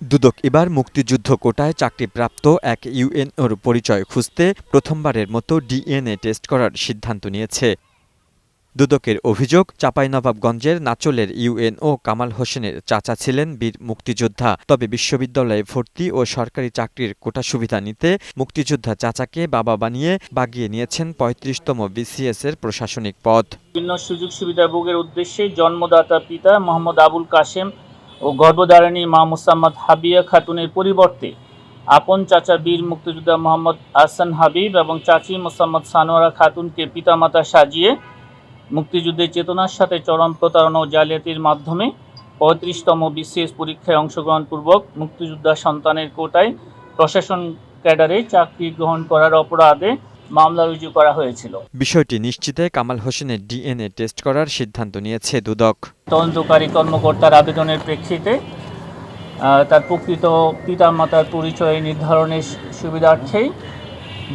দুদক এবার মুক্তিযুদ্ধ কোটায় চাকরিপ্রাপ্ত এক ইউএনওর পরিচয় খুঁজতে প্রথমবারের মতো ডিএনএ টেস্ট করার সিদ্ধান্ত নিয়েছে। দুদকের অভিযোগ, চাঁপাইনবাবগঞ্জের নাচলের ইউএনও কামাল হোসেনের চাচা ছিলেন বীর মুক্তিযোদ্ধা। তবে বিশ্ববিদ্যালয়ে ভর্তি ও সরকারি চাকরির কোটা সুবিধা নিতে মুক্তিযোদ্ধা চাচাকে বাবা বানিয়ে বাগিয়ে নিয়েছেন পঁয়ত্রিশতম বিসিএস এর প্রশাসনিক পদ। বিভিন্ন সুযোগ সুবিধা ভোগের উদ্দেশ্যে জন্মদাতা পিতা মোহাম্মদ আবুল কাশেম ও গর্ভধারিণী মা মুসাম্মদ হাবিয়া খাতুনের পরিবর্তে আপন চাচা বীর মুক্তিযোদ্ধা মোহাম্মদ আহসান হাবিব এবং চাচি মোসাম্মদ সানোয়ারা খাতুনকে পিতামাতা সাজিয়ে মুক্তিযুদ্ধের চেতনার সাথে চরম প্রতারণা ও জালিয়াতির মাধ্যমে পঁয়ত্রিশতম বিসিএস পরীক্ষায় অংশগ্রহণপূর্বক মুক্তিযোদ্ধা সন্তানের কোটায় প্রশাসন ক্যাডারে চাকরি গ্রহণ করার অপরাধে মামলা রুজু করা হয়েছিল। বিষয়টি নিশ্চিতে কামাল হোসেনের ডিএনএ টেস্ট করার সিদ্ধান্ত নিয়েছে দুদক। তদন্তকারী কর্মকর্তার আবেদনের প্রেক্ষিতে আহ, তার প্রকৃত পিতামাতার পরিচয় নির্ধারণের সুবিধার্থেই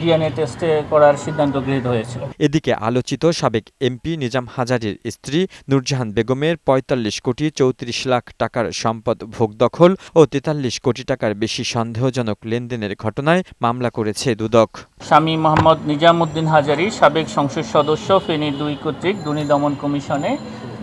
ডিএনএ টেস্টে করার সিদ্ধান্ত গৃহীত হয়েছিল। এদিকে আলোচিত সাবেক এমপি নিজাম হাজারির স্ত্রী নূরজাহান বেগমের ৪৫ কোটি চৌত্রিশ লাখ টাকার সম্পদ ভোগ দখল ও তেতাল্লিশ কোটি টাকার বেশি সন্দেহজনক লেনদেনের ঘটনায় মামলা করেছে দুদক। স্বামী মোহাম্মদ নিজামুদ্দিন হাজারি সাবেক সংসদ সদস্য ফেনী দুই কর্তৃক দুর্নীতি দমন কমিশনে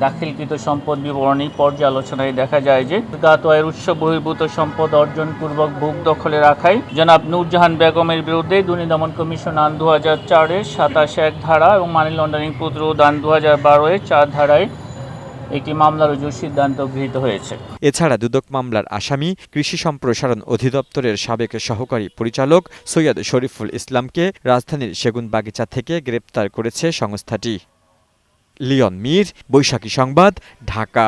দাখিলকৃত সম্পদ বিবরণী পর্যালোচনায় দেখা যায় যে জ্ঞাত আয়ের উৎস বহির্ভূত সম্পদ অর্জনপূর্বক ভোগ দখলে রাখায় জনাব নূরজাহান বেগমের বিরুদ্ধে দুর্নীতি দমন কমিশন আন দু হাজার চারের সাতাশ এক ধারা এবং মানি লন্ডারিং প্রতিরোধ আইন দু হাজার বারোয়ের চার ধারায় একটি মামলা রুজুর সিদ্ধান্ত গৃহীত হয়েছে। এছাড়া দুদক মামলার আসামি, কৃষি সম্প্রসারণ অধিদপ্তরের সাবেক সহকারী পরিচালক সৈয়দ শরীফুল ইসলামকে রাজধানীর সেগুনবাগিচা থেকে গ্রেপ্তার করেছে সংস্থাটি। লিওন মীর বৈশাখী সংবাদ ঢাকা।